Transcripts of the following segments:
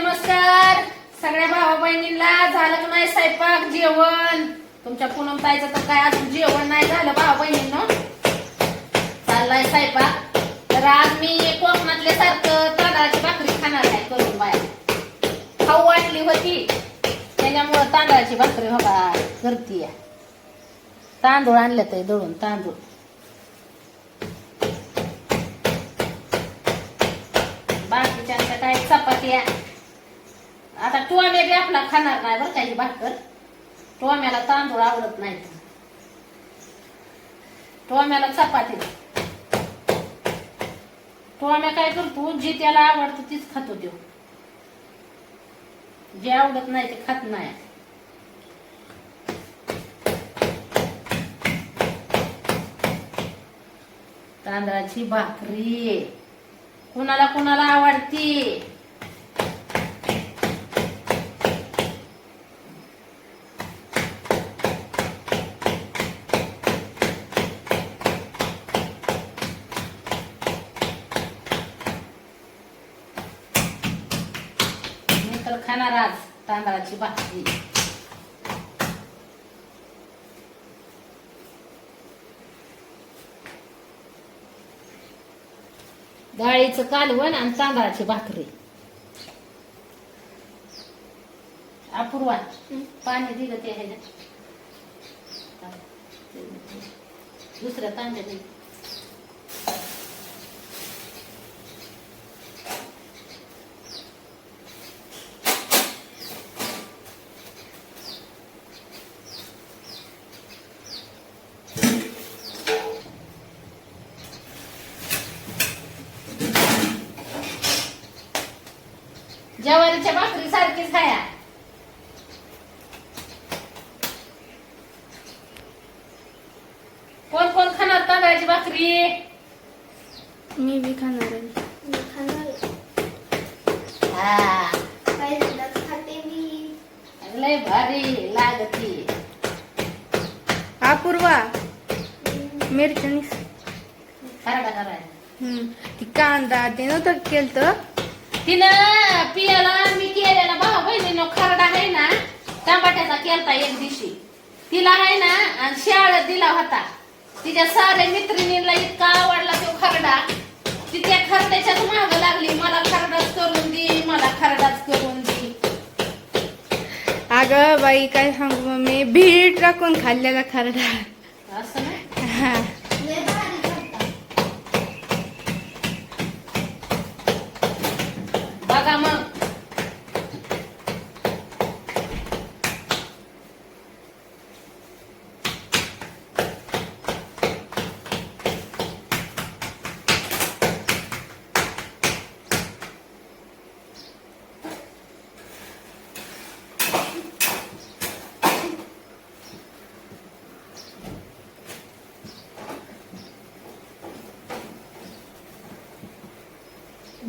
नमस्कार. सगळ्या भावा बहिणींना झालं का नाही स्वयंपाक जेवण? तुमच्या पूनम ताईचं तर काय अजून जेवण नाही झालं भावा बहिणींनो चाललाय स्वयंपाक. तर आज मी कोकणातल्या सारखं तांदळाची भाकरी खाणार आहे करून बाया खाऊ वाटली होती. त्याच्यामुळं तांदळाची भाकरी हो बाबा का तांदूळ आणले ते दळून तांदूळ. बाकीच्या काय? चपात्या आता टोम्या बी आपला खाणार नाही बरं काही भाकर. टोम्याला तांदूळ आवडत नाही. टोम्याला चपाती. टोम्या काय करतो जे त्याला आवडतं तीच खातो तो जे आवडत नाही ते खात नाही. तांदळाची भाकरी. कुणाला कुणाला आवडती मी तर खाणार आज तांदळाची भाकरी डाळीचं कालवण आणि तांदळाची भाकरी. अपूर्वा पाणी दिलं ते आहे ना दुसऱ्या तांब्या दे ज्वारीच्या भाकरी सारखीच खाया कोण कोण खाणार तांदळाची भाकरी. मी बी खाणार आहे. मी खाणार आहे. हा. पहिल्यांदाच खाते मी. लय भारी लागती. अपूर्वा. मिरच्यानी खरडा करायला हम्म. ती कांदा ते नव्हतं केलं तिनं पियाला मी केलेला. भाऊ बहिणीनं खरडा आहे ना टमाट्याचा केलता एक दिवशी. तिला आहे ना आणि शाळेत दिला होता. तिच्या साऱ्या मैत्रिणीला इतका आवडला तो खरडा. ती त्या खरड्याच्याच माग लागली. मला खरडाच करून दे मला खरडाच करून दे. अगं बाई काय सांगू मम्मी? बीट टाकून खाल्लेला खरडा. असं ना? हा. लय भारी झालता. बघा मग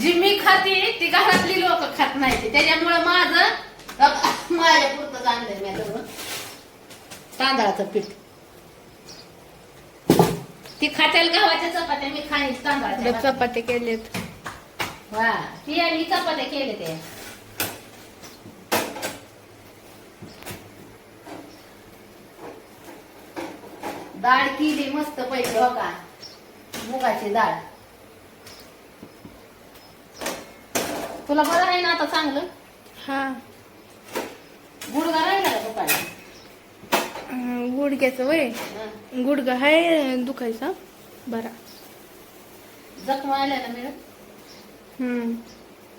जी मी खाते ती घरातली लोक खात नाही त्याच्यामुळे माझं माझ्या पुरतं आणलंय मी आता तांदळाचं पीठ. ती खात्याला गव्हाच्या चपात्या मी खाईन तांदळाच्या भाकरी. चपाती केलेत. वा ती आणि चपात्या केले ते. डाळ केली मस्त पैसे हो का? मुगाची डाळ तुला बरं आहे ना आता चांगलं? हा. गुडगा राहिला का दुपारी गुडघ्याचं वय. गुडघा आहे दुखायचा. बरा. जखम आल्या ना मिळत हम्म.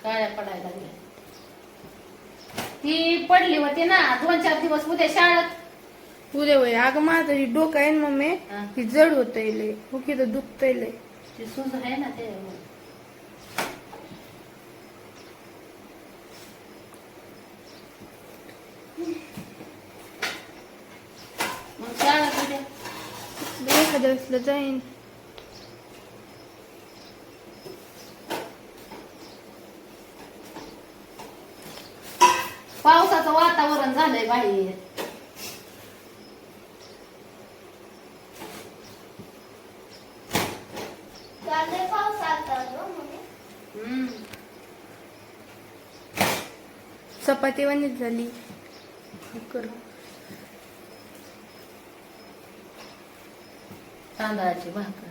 काळ्या पडायला लागल्या. ती पडली होती ना दोन चार दिवस उद्या शाळेत. उद्या वय. अगं माझं ही डोकं आहे ना मम्मी हा. जड होत लय. हो की दुखतंय लय. ती सूज आहे ना ते मग शाळेत उद्या एखाद्या वेळेसला जाईन पावसाचं वातावरण झालंय बाहेर. हम्म. चपाती वनीच झाली करू तांदळाची भाकर.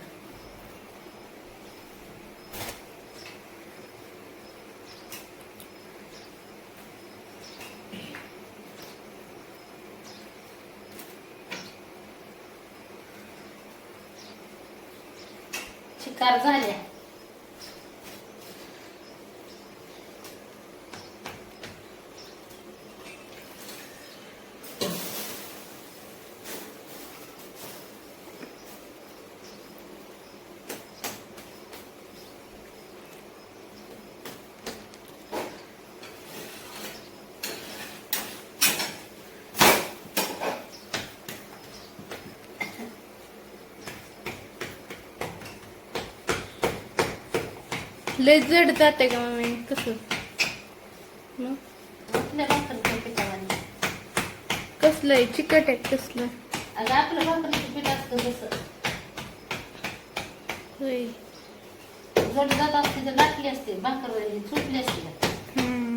शिकार झाल्या लय जड जाते का मम्मी कसं? मग? आपल्या पिठावाने कसलं आहे चिकट आहे कसलं? अगं आपलं भाकरीचं पीठ असतं तसं. होय. जड जात असते तर लाटली असते भाकर सुटली असते. हम्म.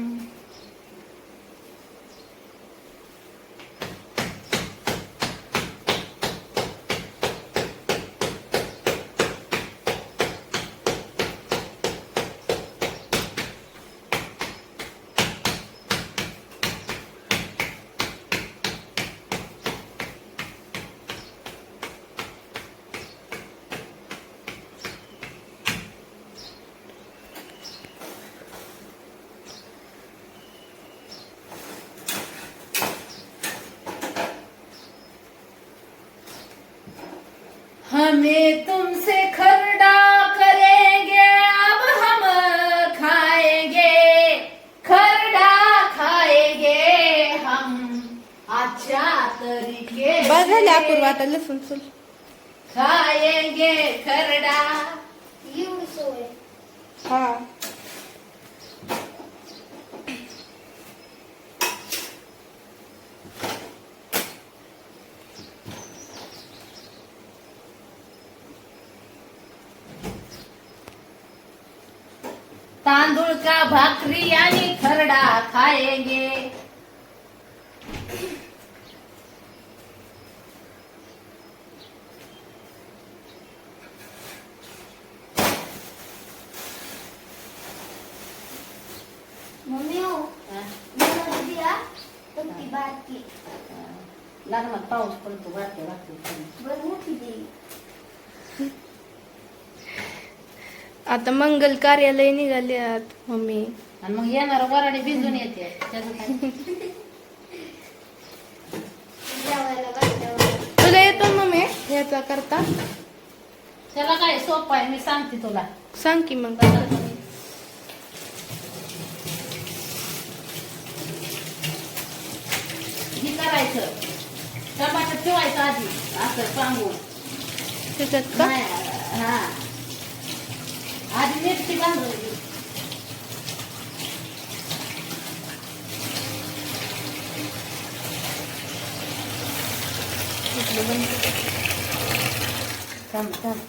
हमें तुमसे खरडा करेंगे अब हम खाएंगे। खरडा खाएंगे हम अच्छा तरीके से। अपूर्व आता लसूण खाएंगे खरडा एवढी सोय हा तांदूळ का भाकरी आणि खरडा खाएंगे मम्मी हो पाऊस पडतो वाटते वाटते बरं मोठी दे आता मंगल कार्यालय निघाल्यात मम्मी. आणि मग येणार वराडी भिजून येते. त्याचं काय? तुला येतो मम्मी याचा करता? त्याला काय सोपं आहे मी सांगते तुला. सांग की मग. हे करायचं. टमाटर ठेवायचं आधी असं सांगून. त्याच्यात का? नाही, हा. आधी मिरची घालून थांब थांब.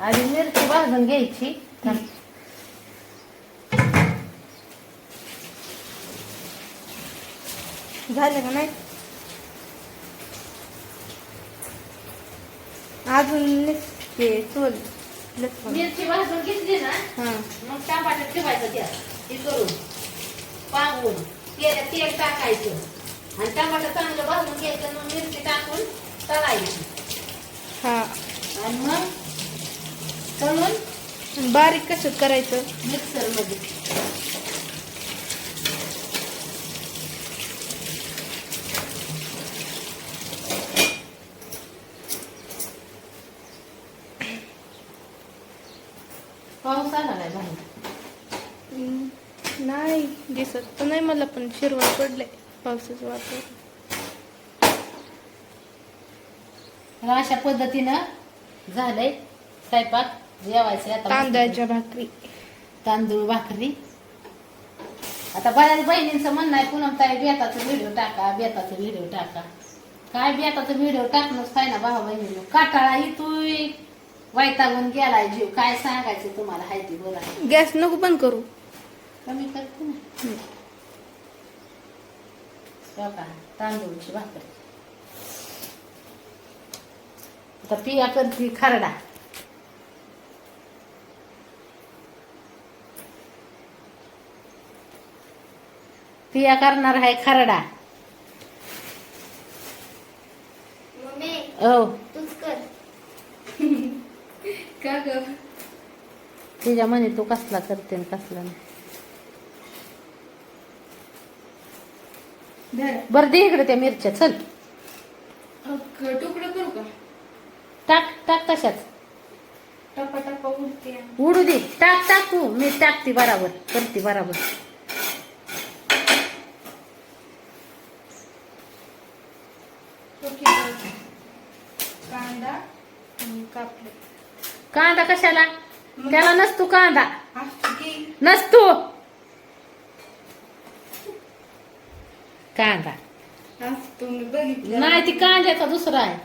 आधी मिरची भाजून घ्यायची. थांब. झालं का नाही? अजून ते चोल. मिरची भाजून घेतली ना हा. मग टमाटर ठेवायचं त्यात. हे करून पांगून तेल तेल टाकायचं. आणि टमाटर चांगलं भाजून घ्यायचं मग मिरची टाकून तळायची. हा. आणि मग तळून बारीक कसं करायचं? मिक्सर पाऊस आला नाही बाहेर नाही दिसत. तर नाही मला पण शिरवळ पडले पावसाचं तर अशा पद्धतीनं झालंय स्वयंपाक. जेवायचं आता तांदळाच्या भाकरी. तांदूळ भाकरी. आता बऱ्याच बहिणींचं म्हणणं आहे पुनम ताई बेताचा व्हिडिओ टाका बेताचा व्हिडिओ टाका. काय बेताचा व्हिडिओ टाकणंच काय ना भाऊ बहिणीनं? काटाळा येतोय वैतागून गेलाय जीव. काय सांगायचं तुम्हाला? हायती बरं गॅस नको बंद करू. कमी करते ना. तांदूळची भाकरी. आता पिया करते खरडा. पिया करणार आहे खरडा. मम्मी. हो. का ग? तिच्या म्हणे तू कसला करते आणि कसला नाही. बरं दे इकडे त्या मिरच्या चल. तुकडं करू का? टाक टाक तशाच. उडते. उडू दे. टाक टाक. मी टाकते बराबर. करते बराबर ओके कांदा आणि कापले कांदा कशाला? त्याला नसतो कांदा. नसतो. कांदा. नाही ती कांद्याचा दुसरा आहे.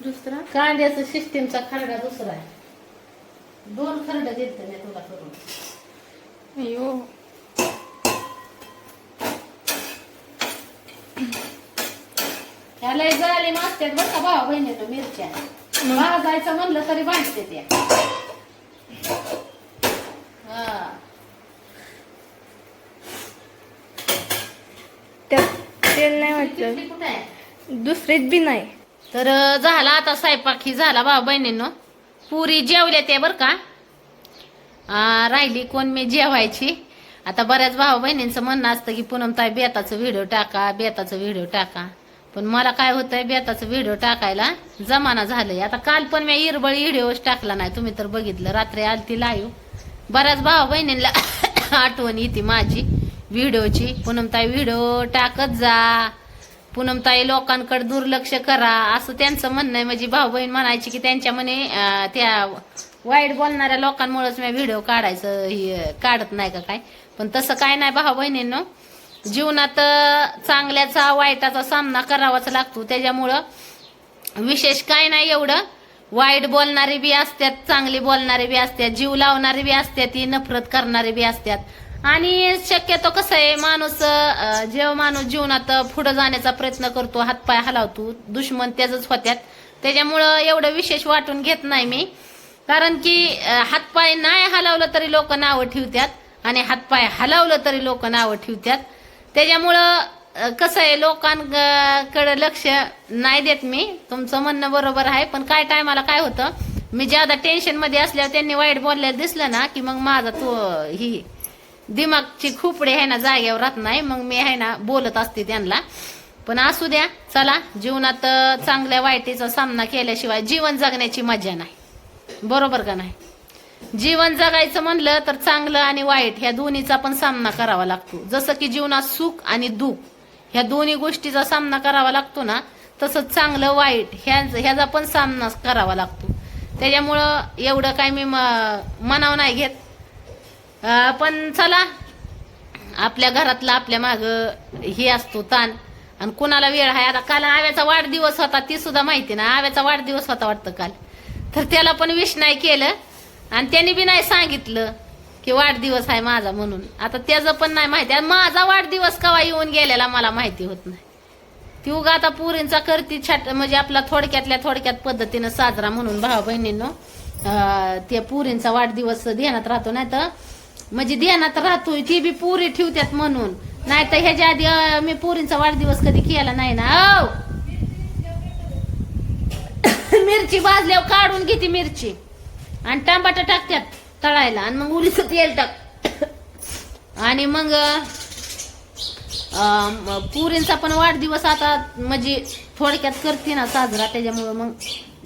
दुसरा? कांद्याचा सिस्टीमचा खरडा दुसरा आहे. दोन खरड देत मी तुला करून. अयो त्याला जाळी मागतात का भावा बहिणी तो मिरच्या. भाजायचं म्हणलं तरी भाजते हा. त्यात तेल नाही वाटलं. किती कुठं आहे? दुसरीत बी नाही. तर झाला आता स्वयंपाक ही झाला भाऊ बहिणींनो. पुरी जेवल्या ते बरं का? आ, राहिली कोण मी जेवायची. आता बऱ्याच भाऊ बहिणींचं म्हणणं असतं की पूनम ताई बेताचं व्हिडिओ टाका बेताचं व्हिडिओ टाका. पण मला काय होतंय बेताचं व्हिडिओ टाकायला जमाना झालंय. आता काल पण मी इरबळ व्हिडिओ टाकला नाही. तुम्ही तर बघितलं रात्री आलती लाईव्ह बऱ्याच भाऊ बहिणींना आठवण येते माझी व्हिडिओची पूनम ताई व्हिडिओ टाकत जा. पूनमताई लोकांकडे दुर्लक्ष करा. असं त्यांचं म्हणणं आहे. माझी भाऊ बहीण म्हणायची की त्यांच्या म्हणे त्या वाईट बोलणाऱ्या लोकांमुळेच मी व्हिडिओ काढायचं हे काढत नाही का काय? पण तसं काय नाही भाऊ बहिणींनो. जीवनात चांगल्याचा वाईटाचा सामना करावाच लागतो. त्याच्यामुळं विशेष काय नाही एवढं. वाईट बोलणारे बी असतात चांगली बोलणारे बी असतात जीव लावणारे बी असतात ती नफरत करणारे बी असतात आणि शक्यतो कसं आहे माणूस जेव्हा माणूस जीवनात पुढे जाण्याचा प्रयत्न करतो हातपाय हलावतो दुश्मन त्याच होत्यात. त्याच्यामुळं एवढं विशेष वाटून घेत नाही मी. कारण की हातपाय नाही हलवलं तरी लोक नावं ठेवतात आणि हातपाय हलवलं तरी लोक नावं ठेवतात त्याच्यामुळं कसं आहे लोकांकडे लक्ष नाही देत मी. तुमचं म्हणणं बरोबर आहे पण काय टायमाला काय होतं मी ज्यादा टेन्शनमध्ये असल्यावर त्यांनी वाईट बोललेलं दिसलं ना की मग माझा तो ही दिमागची खुपडी आहे ना जागेवर राहत नाही मग मी आहे ना बोलत असते त्यांना. पण असू द्या चला जीवनात चांगल्या वाईटीचा सामना केल्याशिवाय जीवन जगण्याची मजा नाही. बरोबर का नाही? जीवन जगायचं म्हणलं तर चांगलं आणि वाईट ह्या दोन्हीचा पण सामना करावा लागतो. जसं की जीवनात सुख आणि दुःख ह्या दोन्ही गोष्टीचा सामना करावा लागतो ना तसंच चांगलं वाईट ह्या ह्याचा पण सामना करावा लागतो. त्याच्यामुळं एवढं काय मी म- मनाव नाही घेत. पण चला आपल्या घरातला आपल्या माग हे असतो ताण. आणि कुणाला वेळ आहे आता काल आव्याचा वाढदिवस होता ती सुद्धा माहिती ना आव्याचा वाढदिवस होता वाटतं काल. तर त्याला पण विश नाही केलं. आणि त्यांनी बी नाही सांगितलं की वाढदिवस आहे माझा म्हणून. आता त्याचं पण नाही माहिती. आणि माझा वाढदिवस कवा येऊन गेलेला मला माहिती होत नाही. ती उगा आता पुरींचा करती छाट म्हणजे आपला थोडक्यातल्या थोडक्यात पद्धतीनं साजरा म्हणून भाऊ बहिणींनो त्या पुरींचा वाढदिवस ध्यानात राहतो. नाही तर म्हणजे ध्यानात राहतोय ती बी पुरी ठेवत्यात म्हणून. नाही तर ह्याच्या आधी मी पुरींचा वाढदिवस कधी केला नाही ना. औ! मिरची भाजल्यावर काढून घेते मिरची. आणि टमाटर टाकत्यात तळायला. आणि मग उलीच तेल टाक. आणि मग पुरींचा पण वाढदिवस आता म्हणजे थोडक्यात करते ना साजरा त्याच्यामुळं मग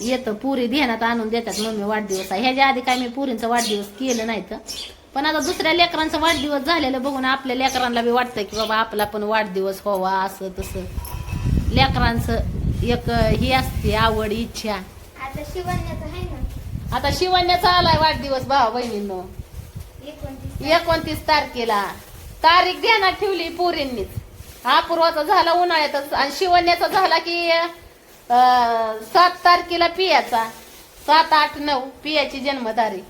येतं. पुरी ध्यानात आणून देतात मम्मी वाढदिवस. आहे ह्याच्या आधी काय मी पुरींचा वाढदिवस केलं नाही तर. पण आता दुसऱ्या लेकरांचा वाढदिवस झालेलं बघून आपल्या लेकरांना बी वाटतं की बाबा आपला पण वाढदिवस व्हावा असं तसं. लेकरांचं एक ही असते आवड इच्छा. आता शिवण्याचं आहे ना? आता शिवण्याचा आलाय वाढदिवस भावा बहिणींनो. एकोणतीस तारखेला. तारीख ध्यानात ठेवली पोरींनीच अपूर्वाचा झाला उन्हाळ्यातच आणि शिवण्याचा झाला की सात तारखेला पियाचा. सात आठ नऊ पियाची जन्मतारीख.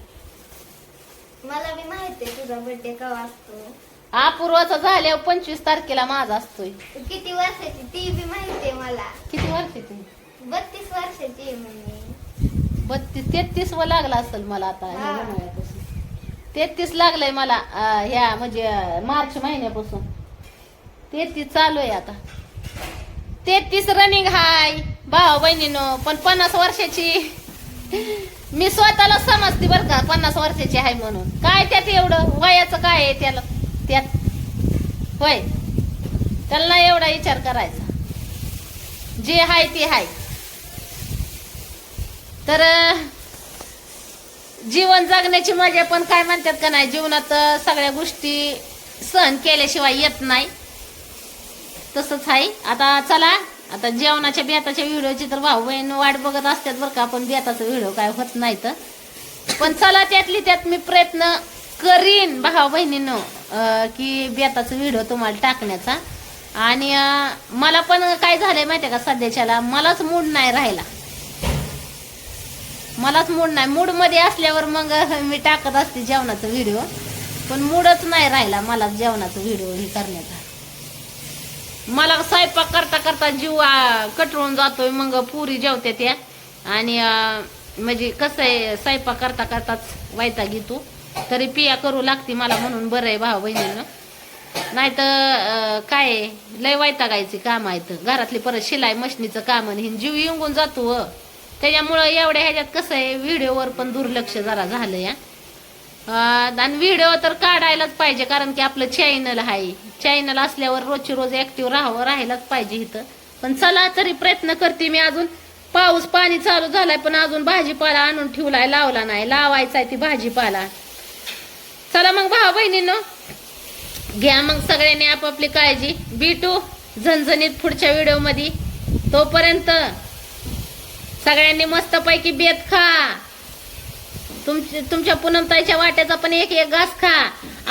मला बी माहिती आहे तुझा बर्थडे केव्हा असतो. अपूर्वाचा झाल्यावर पंचवीस तारखेला माझा असतोय. किती वर्षाची ती बी माहितीये मला. किती वर्षाची बत्तीस वर्षाची बत्तीस तेहतीस व लागला असेल मला आता ह्या हा. उन्हाळ्यापासून तेहतीस लागलंय मला ह्या म्हणजे मार्च महिन्यापासून. तेहतीस चालू आहे आता. तेहतीस रनिंग हाय भाऊ बहिणीनो पण पन्नास वर्षाची. मी स्वतःला समजते बरं का पन्नास वर्षाची आहे म्हणून. काय त्यात एवढं? वयाचं काय आहे त्याला? त्यात. होय. त्याला एवढा विचार करायचा. जे आहे ते आहे. तर जीवन जगण्याची मजा पण काय म्हणतात का नाही जीवनात सगळ्या गोष्टी सहन केल्याशिवाय येत नाही. तसंच आहे. आता चला आता जेवणाच्या बेताच्या व्हिडिओची तर भाऊ बहीण वाट बघत असतात बरं का पण बेताचा व्हिडिओ काय होत नाही तर. पण चला त्यातली त्यात मी प्रयत्न करीन भाऊ बहिणीनं की बेताचा व्हिडिओ तुम्हाला टाकण्याचा. आणि मला पण काय झालंय माहिती का सध्याच्याला मलाच मूड नाही राहिला. मलाच मूड नाही. मूडमध्ये असल्यावर मग मी टाकत असते जेवणाचा व्हिडिओ पण मूडच नाही राहिला मला जेवणाचा व्हिडिओ हे करण्याचा. मला स्वयंपाक करता करता जीव कटळून जातोय. मग पुरी जेवते त्या. आणि म्हणजे कसं आहे स्वयंपाक करता करताच वायता घेतो तरी पिया करू लागते मला म्हणून बरं आहे भाऊ बहिणीनं. नाही तर काय लय वायता वैतागायची काम आहेत. घरातली परत शिलाई मशनीचं काम आणि जीव येऊन जातो त्याच्यामुळं एवढ्या ह्याच्यात कसं आहे व्हिडिओवर पण दुर्लक्ष जरा झालं या. आणि व्हिडिओ तर काढायलाच पाहिजे कारण की आपलं चॅनल आहे. चॅनल असल्यावर रोजची रोज ॲक्टिव्ह राहावं राहायलाच पाहिजे इथं. पण चला तरी प्रयत्न करते मी अजून. पाऊस पाणी चालू झालाय पण अजून भाजीपाला आणून ठेवलाय लावला नाही. लावायचा आहे ती भाजीपाला. चला मग भाऊ बहिणीनं घ्या मग सगळ्यांनी आपापली काळजी. भेटू झणझणीत पुढच्या व्हिडिओमध्ये तोपर्यंत सगळ्यांनी मस्तपैकी बेत खा. तुमच्या तुमच्या पूनमताईच्या वाट्याचा पण एक एक घास खा.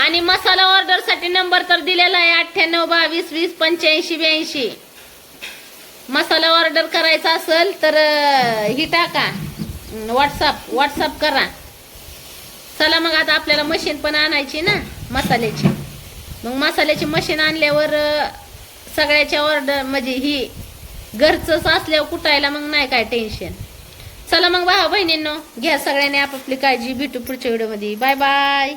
आणि मसाला ऑर्डरसाठी नंबर तर दिलेला आहे अठ्ठ्याण्णव बावीस वीस पंच्याऐंशी ब्याऐंशी. मसाला ऑर्डर करायचा असेल तर ही टाका. व्हॉट्सअप व्हॉट्सअप करा. चला मग आता आपल्याला मशीन पण आणायची ना मसाल्याची. मग मसाल्याची मशीन आणल्यावर सगळ्याच्या ऑर्डर म्हणजे ही घरचंच असल्यावर कुटायला मग नाही काय टेन्शन चला मग भावा बहिणींनो घ्या सगळ्यांनी आपापली काळजी भेटू पुढच्या व्हिडिओमध्ये. Bye bye.